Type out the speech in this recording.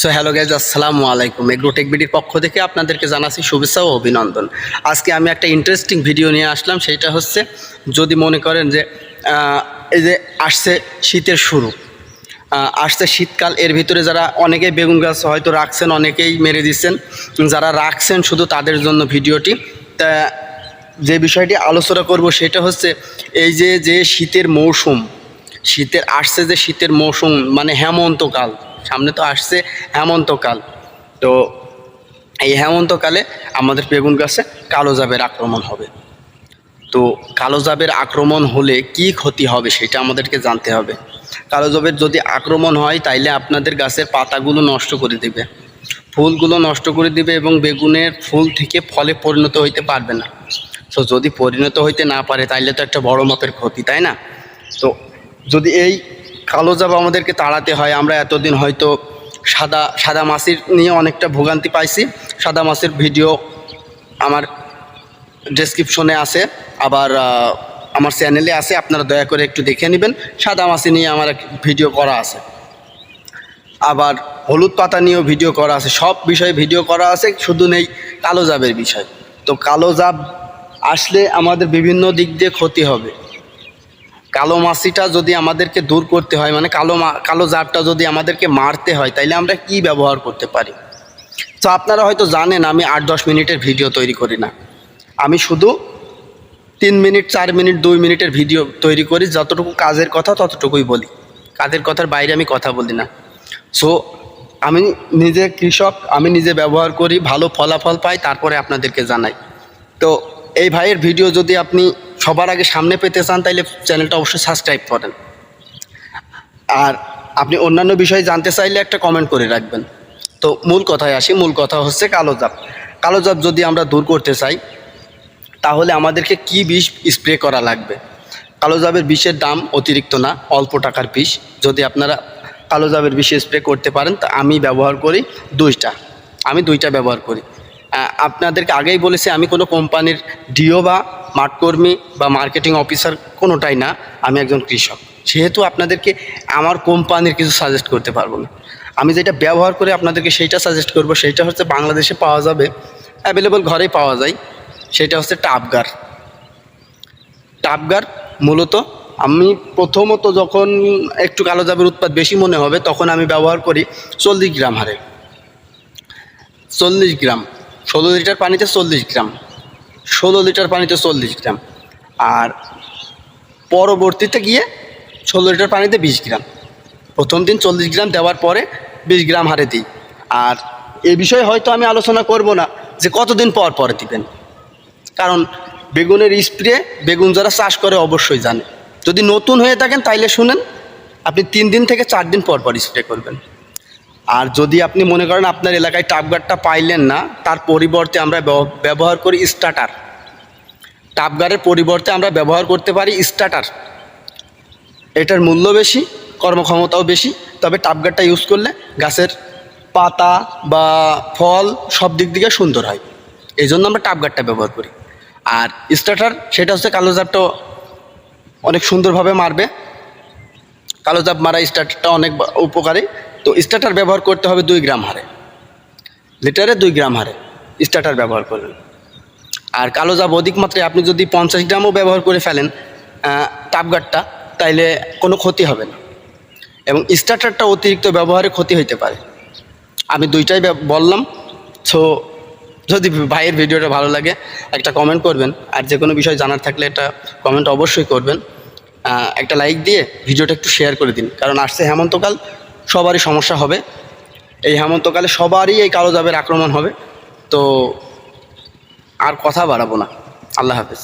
So hello guys আসসালামু আলাইকুম Agrotech বিডির পক্ষ থেকে আপনাদেরকে জানাচ্ছি শুভেচ্ছা ও অভিনন্দন। আজকে আমি একটা ইন্টারেস্টিং ভিডিও নিয়ে আসলাম সেটা হচ্ছে যদি মনে করেন যে এই যে আসছে শীতের শুরু। আসছে শীতকাল, এর ভিতরে যারা অনেকেই বেগুন গাছ হয়তো রাখছেন, অনেকেই মেরে দিচ্ছেন। যারা রাখছেন শুধু তাদের জন্য ভিডিওটি। তা যে বিষয়টি আলোচনা করব সেটা হচ্ছে এই যে যে শীতের মৌসুম, শীতের, আসছে যে শীতের মৌসুম মানে হেমন্তকাল। সামনে তো আসছে হেমন্তকাল। তো এই হেমন্তকালে আমাদের বেগুন গাছে কালো জাবের আক্রমণ হবে। তো কালো জাবের আক্রমণ হলে কি ক্ষতি হবে সেটা আমাদেরকে জানতে হবে। কালো জাবের যদি আক্রমণ হয়, তাইলে আপনাদের গাছের পাতাগুলো নষ্ট করে দেবে। ফুলগুলো নষ্ট করে দিবে এবং বেগুনের ফুল থেকে ফলে পরিণত হইতে পারবে না। তো যদি পরিণত হইতে না পারে, তাইলে তো একটা বড় মাপের ক্ষতি, তাই না? তো যদি এই কালো জাব আমাদেরকে তাড়াতে হয়। আমরা এতদিন হয়তো সাদা সাদা মাছির নিয়ে অনেকটা ভোগান্তি পাইছি। সাদা মাছের ভিডিও আমার ডেসক্রিপশনে আছে। আবার আমার চ্যানেলে আছে। আপনারা দয়া করে একটু দেখে নেবেন। সাদা মাছি নিয়ে আমার ভিডিও করা আছে। আবার হলুদ পাতা নিয়েও ভিডিও করা আছে। সব বিষয়ে ভিডিও করা আছে, শুধু নেই কালো জাবের বিষয়। তো কালো জাব আসলে আমাদের বিভিন্ন দিক দিয়ে ক্ষতি হবে। কালো মাছিটা যদি আমাদেরকে দূর করতে হয় মানে কালো কালো জাবটা যদি আমাদেরকে মারতে হয়, তাইলে আমরা কি ব্যবহার করতে পারি? তো আপনারা হয়তো জানেন, আমি আট দশ মিনিটের ভিডিও তৈরি করি না। আমি শুধু তিন মিনিট, চার মিনিট, দুই মিনিটের ভিডিও তৈরি করি, যতটুকু কাজের কথা ততটুকুই বলি। কাজের কথার বাইরে আমি কথা বলি না। সো আমি নিজে কৃষক, আমি নিজে ব্যবহার করি, ভালো ফলাফল পাই, তারপরে আপনাদেরকে জানাই। তো, এই ভাইয়ের ভিডিও যদি আপনি সবার আগে সামনে পেতে চান তাহলে চ্যানেলটা অবশ্যই সাবস্ক্রাইব করেন। আর আপনি অন্যান্য বিষয়ে জানতে চাইলে একটা কমেন্ট করে রাখবেন। তো মূল কথায় আসি, মূল কথা হচ্ছে কালো জাপ। কালো জাপ যদি আমরা দূর করতে চাই, তাহলে আমাদেরকে কি বিষ স্প্রে করা লাগবে? কালো জাবের বিষের দাম অতিরিক্ত না, অল্প টাকার বিষ। যদি আপনারা কালো জাবের বিষ স্প্রে করতে পারেন, তা আমি ব্যবহার করি দুইটা। আমি দুইটা ব্যবহার করি। আপনাদেরকে আগেই বলেছি, আমি কোনো কোম্পানির ডিও বা মাঠকর্মী বা মার্কেটিং অফিসার কোনোটাই না, আমি একজন কৃষক। সেহেতু আপনাদেরকে আমার কোম্পানির কিছু সাজেস্ট করতে পারব না। আমি যেটা ব্যবহার করে আপনাদেরকে সেইটা সাজেস্ট করব, সেইটা হচ্ছে বাংলাদেশে পাওয়া যাবে অ্যাভেলেবল ঘরেই পাওয়া যায়। সেটা হচ্ছে টাপগার টাপগার মূলত আমি প্রথমত যখন একটু কালো জাবের উৎপাদ বেশি মনে হবে, তখন আমি ব্যবহার করি চল্লিশ গ্রাম হারে। চল্লিশ গ্রাম, ষোলো লিটার পানিতে চল্লিশ গ্রাম। ষোলো লিটার পানিতে চল্লিশ গ্রাম। আর পরবর্তীতে গিয়ে ষোলো লিটার পানিতে বিশ গ্রাম। প্রথম দিন চল্লিশ গ্রাম দেওয়ার পরে বিশ গ্রাম হারে দিই। আর এ বিষয়ে হয়তো আমি আলোচনা করব না যে কতদিন পর পরে দিবেন। কারণ বেগুনের স্প্রে বেগুন যারা চাষ করে অবশ্যই জানে। যদি নতুন হয়ে থাকেন তাইলে শুনেন, আপনি তিন দিন থেকে চার দিন পর পর স্প্রে করবেন। আর যদি আপনি মনে করেন আপনার এলাকায় টাপগারটা পাইলেন না, তার পরিবর্তে আমরা ব্যব- ব্যবহার করি স্টার্টার টাপগারের পরিবর্তে আমরা ব্যবহার করতে পারি স্টার্টার এটার মূল্য বেশি, কর্মক্ষমতাও বেশি, তবে টাপগারটা ইউজ করলে গাছের পাতা বা ফল সব দিক থেকে সুন্দর হয়। এই জন্য আমরা টাপগারটা ব্যবহার করি। আর স্টার্টার সেটা হচ্ছে কালো জাপটা অনেক সুন্দরভাবে মারবে। কালো জাপ মারা স্টার্টারটা অনেক উপকারী। তো স্টার্টার ব্যবহার করতে হবে দুই গ্রাম হারে। লিটারে দুই গ্রাম হারে স্টার্টার ব্যবহার করবেন। আর কালো জাপ অধিক মাত্রায় আপনি যদি পঞ্চাশ গ্রামও ব্যবহার করে ফেলেন আহ, টাপগারটা তাইলে কোনো ক্ষতি হবে না। এবং স্টার্টারটা অতিরিক্ত ব্যবহারে ক্ষতি হইতে পারে। আমি দুইটাই বললাম। সো যদি ভাইয়ের ভিডিওটা ভালো লাগে একটা কমেন্ট করবেন। আর যে কোনো বিষয় জানার থাকলে একটা কমেন্ট অবশ্যই করবেন। একটা লাইক দিয়ে ভিডিওটা একটু শেয়ার করে দিন। কারণ আসছে হেমন্তকাল। সবারই সমস্যা হবে। এই হেমন্তকালে সবারই এই কালো জাবের আক্রমণ হবে। তো আর কথা বাড়াবো না। আল্লাহ হাফেজ।